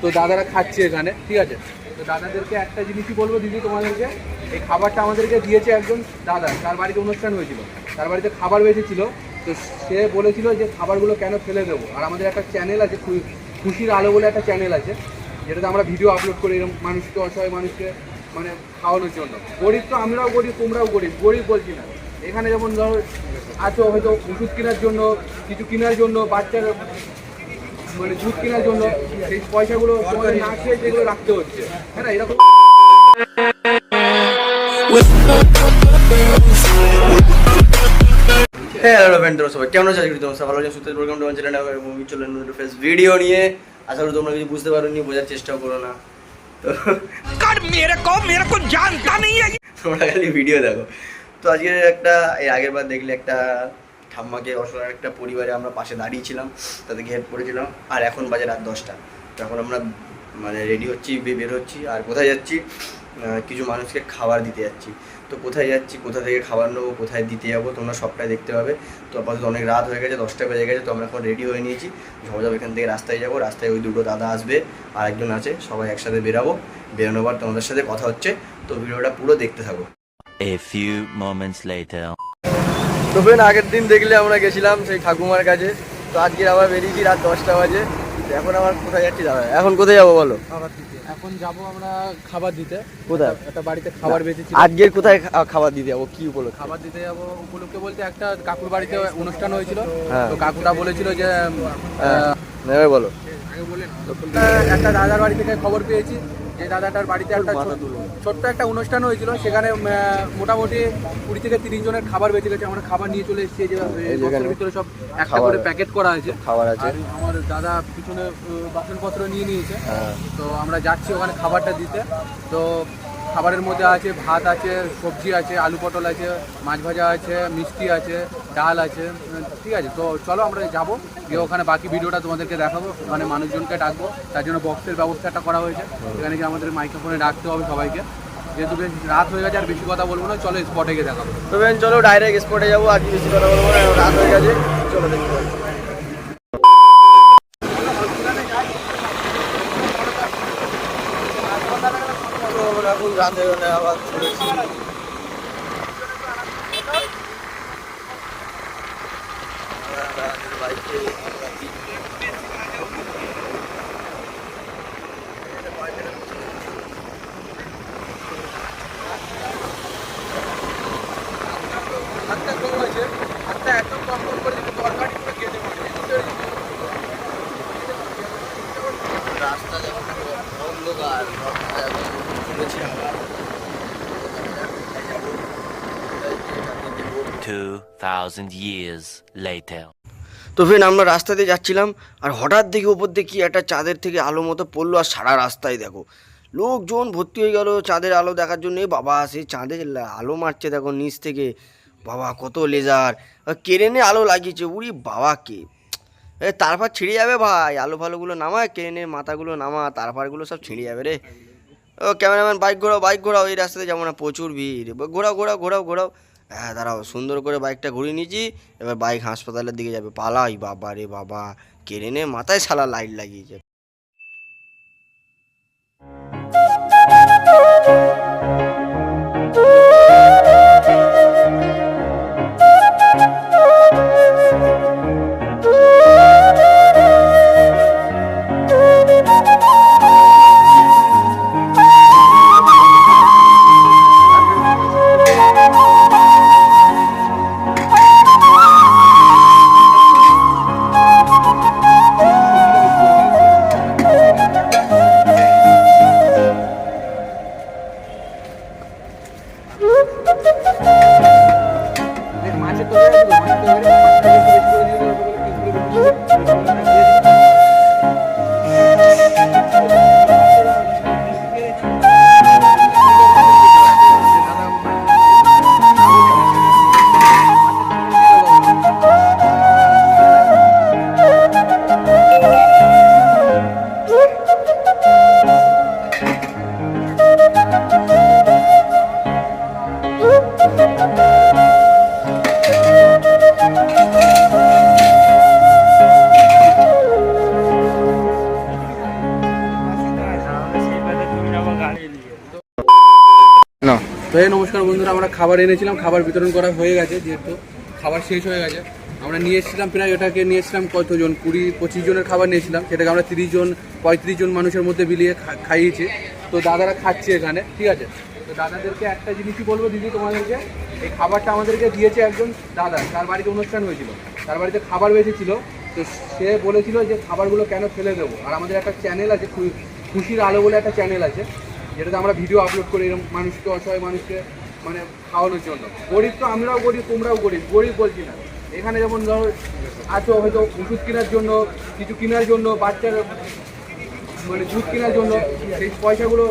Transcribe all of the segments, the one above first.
তো দাদারা খাচ্ছে এখানে, ঠিক আছে? তো দাদাদেরকে একটা জিনিসই বলব দিদি তোমাদেরকে, এই খাবারটা আমাদেরকে দিয়েছে একজন দাদা, তার বাড়িতে অনুষ্ঠান হয়েছিল, তার বাড়িতে খাবার বেঁচেছিল, তো সে বলেছিল যে খাবারগুলো কেন ফেলে দেবো? আর আমাদের একটা চ্যানেল আছে খুশির আলো বলে একটা চ্যানেল আছে, যেটাতে আমরা ভিডিও আপলোড করি এরকম মানুষকে, অসহায় মানুষকে মানে খাওয়ানোর জন্য। গরিব তো আমরাও গরিব, তোমরাও গরিব গরিব বলছি না। এখানে যেমন ধরো আছো, হয়তো ওষুধ কেনার জন্য, কিছু কেনার জন্য, বাচ্চার মানে ঝুঁক কেনার জন্য সেই পয়সাগুলো তোমাদের না খেয়ে যেগুলো রাখতে হচ্ছে। হ্যাঁ না এরকম হ্যাঁ, ভিডিও নিয়ে। তোমরা কিছু বুঝতে পারো নি বোঝার চেষ্টাও করো না। তো কার তোমরা খালি ভিডিও দেখো। তো আজকে একটা আগের বার দেখলে একটা ঠাম্মাকে অসহায় একটা পরিবারে আমরা পাশে দাঁড়িয়েছিলাম তাদেরকে হেল্প করেছিলাম। আর এখন বাজে রাত দশটা। তো এখন আমরা মানে রেডি হচ্ছি বের হচ্ছি। আর কোথায় যাচ্ছি? কিছু মানুষকে খাবার দিতে যাচ্ছি। তো কোথায় যাচ্ছি? কোথা থেকে খাবার নেব? কোথায় দিতে যাব? তোমরা সবটাই দেখতে পাবে। তো আপাতত অনেক রাত হয়ে গেছে দশটা বেজে গেছে, তো আমরা এখন রেডি হয়ে নিয়েছি। ঝমঝম এখান থেকে রাস্তায় যাব। রাস্তায় ওই দুটো দাদা আসবে আর একজন আছে, সবাই একসাথে বেরাবো। বেরোনোর পর তোমাদের সাথে কথা হচ্ছে। তো ভিডিওটা পুরো দেখতে থাকো। A few moments later. তো ফ্রেন্ড আগের দিন দেখলে আমরা গেছিলাম সেই ঠাকুমার কাছে। তো আজকে আবার বেরিয়েছি রাত দশটা বাজে। এখন আবার কোথায় যাচ্ছি দাদা? এখন কোথায় যাব বলো? খাবার দিতে। এখন যাব আমরা খাবার দিতে। কোথায়? একটা- বাড়িতে খাবার বেঁচেছিল আজকে কোথায় খাবার দিতে যাব? কি উপলক্ষে? খাবার দিতে যাব উপলক্ষে বলতে একটা কাকুর বাড়িতে অনুষ্ঠান হয়েছিল। হ্যাঁ। তো কাকুটা বলেছিল যে হ্যাঁ। বলো। একটা দাদার বাড়ি থেকে খবর পেয়েছি। যে দাদাটার বাড়িতে একটা ছোট্ট একটা অনুষ্ঠান হয়েছিল সেখানে মোটামুটি কুড়ি থেকে তিরিশ জনের খাবার বেঁচে গেছে। আমরা খাবার নিয়ে চলে এসেছি যে বক্সের ভিতরে সব একটা করে প্যাকেট করা হয়েছে। খাবার আছে। আমার দাদা পিছনে বাসনপত্র নিয়ে নিয়েছে। হ্যাঁ। তো আমরা যাচ্ছি ওখানে খাবারটা দিতে। তো খাবারের মধ্যে আছে, ভাত আছে, সবজি আছে, আলু পটল আছে, মাছ ভাজা আছে, মিষ্টি আছে, ডাল আছে ঠিক আছে। তো চলো আমরা যাব, গিয়ে ওখানে বাকি ভিডিওটা তোমাদেরকে দেখাবো মানে মানুষজনকে ডাকবো, তার জন্য বক্সের ব্যবস্থাটা করা হয়েছে। এখানে গিয়ে আমাদের মাইক্রোফোনে ডাকতে হবে সবাইকে। যেহেতু বেশ রাত হয়ে গেছে, আর বেশি কথা বলব না, চলো স্পটে গিয়ে দেখাবো। তো চলো ডাইরেক্ট স্পটে যাব আজকে বেশি কথা বলব না রাত হয়ে গেছে, চলো দেখতে পাবো এখন রাত হয়ে গেলে আবার চলেছি বাইকে হাতটা কম হয়েছে হাতটা এত কম কম করে দিতে তরকারি পুরো কেটে পড়ে রাস্তা যখন অন্ধকার রাস্তা এখন চলেছি আমরা 2,000 years later. তো ফ্রেন্ড আমরা রাস্তা দিয়ে যাচ্ছিলাম আর হঠাৎ দেখি ওপর দেখি একটা চাঁদের থেকে আলো মতো পড়ল আর সারা রাস্তায় দেখো লোকজন ভর্তি হয়ে গেল চাঁদের আলো দেখার জন্য। বাবা সেই চাঁদের লা- আলো মারছে দেখো নিচ থেকে। বাবা কত লেজার কেরেনে আলো লাগিয়েছে উড়ি বাবা কে। তারপর ছিঁড়ে যাবে ভাই আলো ফালোগুলো নামা কেরেনের মাথাগুলো নামা তারপারগুলো সব ছিঁড়ে যাবে রে। ও ক্যামেরাম্যান বাইক ঘোরাও বাইক ঘোরাও এই রাস্তাতে যেমন না প্রচুর ভিড়। ঘোরাও ঘোরাও ঘোরাও ঘোরাও। হ্যাঁ দাঁড়াও, সুন্দর করে বাইকটা ঘুরিয়ে নিয়েছি, এবার বাইক হাসপাতালের দিকে যাবে। পালাই, বাবা রে বাবা, কেড়ে নে, মাথায় শালা লাইট লাগিয়েছে। এই নমস্কার বন্ধুরা, আমরা খাবার এনেছিলাম, খাবার বিতরণ করা হয়ে গেছে, যেহেতু খাবার শেষ হয়ে গেছে। আমরা নিয়ে এসেছিলাম প্রায় ওটাকে নিয়ে এসেছিলাম কতজন? কুড়ি, পঁচিশ জনের খাবার নিয়েছিলাম, সেটাকে আমরা তিরিশ জন, পঁয়ত্রিশ জন মানুষের মধ্যে বিলিয়ে খাইয়েছি। তো দাদারা খাচ্ছে এখানে, ঠিক আছে? তো দাদাদেরকে একটা জিনিসই বলব দিদি তোমাদেরকে, এই খাবারটা আমাদেরকে দিয়েছে একজন দাদা, তার বাড়িতে অনুষ্ঠান হয়েছিল। তার বাড়িতে খাবার বেঁচেছিল তো সে বলেছিল যে খাবারগুলো কেন ফেলে দেবো? আর আমাদের একটা চ্যানেল আছে খুশির আলো বলে একটা চ্যানেল আছে। যেটাতে আমরা ভিডিও আপলোড করি এরকম মানুষকে, অসহায় মানুষকে মানে খাওয়ানোর জন্য। গরিব তো আমরাও গরিব, তোমরাও গরিব গরিব বলছি না। এখানে যেমন ধরো, আছো হয়তো ওষুধ কেনার জন্য, কিছু কেনার জন্য, বাচ্চার মানে দুধ কেনার জন্য, সেই পয়সাগুলো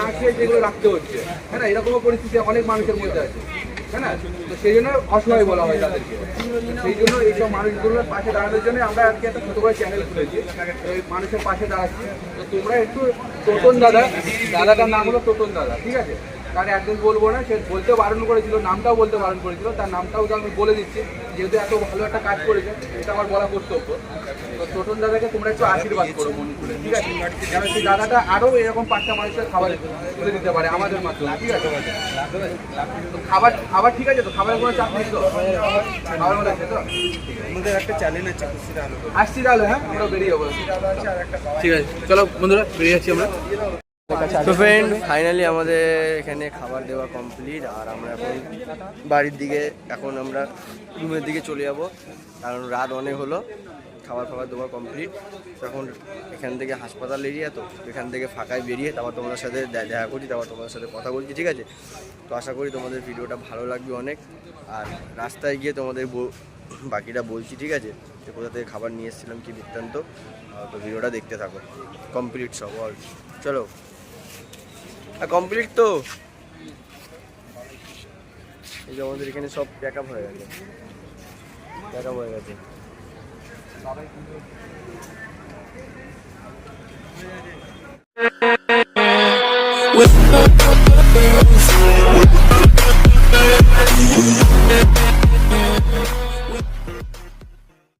না খেয়ে যেগুলো রাখতে হচ্ছে। হ্যাঁ এরকমও পরিস্থিতি অনেক মানুষের মধ্যে আছে। হ্যাঁ না? সেই জন্য অসহায় বলা হয় তাদেরকে। সেই জন্য এইসব মানুষগুলোর পাশে দাঁড়ানোর জন্য আমরা আজকে একটা ছোটো করে চ্যানেল খুলেছি। মানুষের পাশে দাঁড়াচ্ছি। তো তোমরা একটু টোটন দাদা। দাদাটার নাম হলো টোটন দাদা, ঠিক আছে? তার অ্যাড্রেস বলব না সে বলতে বারণ করেছিল নামটাও বলতে বারণ করেছিল তার নামটাও তো আমি বলে দিচ্ছি যেহেতু এত ভালো একটা কাজ করেছে এটা আমার বলা কর্তব্য। তো টোটন দাদাকে তোমরা একটু আশীর্বাদ করো মন করে ঠিক আছে? যেন সেই দাদাটা আরও এরকম পাঁচটা মানুষের খাবার তুলে দিতে পারে আমাদের মাধ্যমে ঠিক আছে? তো খাবার খাবার ঠিক আছে তো? খাবারের কোনো চাপ নেই তো? খাবার ভালো আছে তো? আমাদের একটা চ্যানেল আছে খুশির আসছি তাহলে হ্যাঁ আমরা বেরিয়ে যাব। ঠিক আছে চলো বন্ধুরা বেরিয়ে যাচ্ছি আমরা। তো ফ্রেন্ড ফাইনালি আমাদের এখানে খাবার দেওয়া কমপ্লিট আর আমরা এখন বাড়ির দিকে এখন আমরা রুমের দিকে চলে যাব। কারণ রাত অনেক হলো খাবার খাবার দেওয়া কমপ্লিট তখন এখান থেকে হাসপাতাল এরিয়া তো এখান থেকে ফাঁকায় বেরিয়ে তারপর তোমাদের সাথে দেখা করি তারপর তোমাদের সাথে কথা বলছি ঠিক আছে? তো আশা করি তোমাদের ভিডিওটা ভালো লাগবে অনেক। আর রাস্তায় গিয়ে তোমাদের বাকিটা বলছি ঠিক আছে? যে কোথা থেকে খাবার নিয়ে এসেছিলাম কি বৃত্তান্ত তো ভিডিওটা দেখতে থাকো। কমপ্লিট সব অল চলো। কমপ্লিট তো? এই যে আমাদের এখানে সব প্যাক আপ হয়ে গেছে। প্যাক আপ হয়ে গেছে। With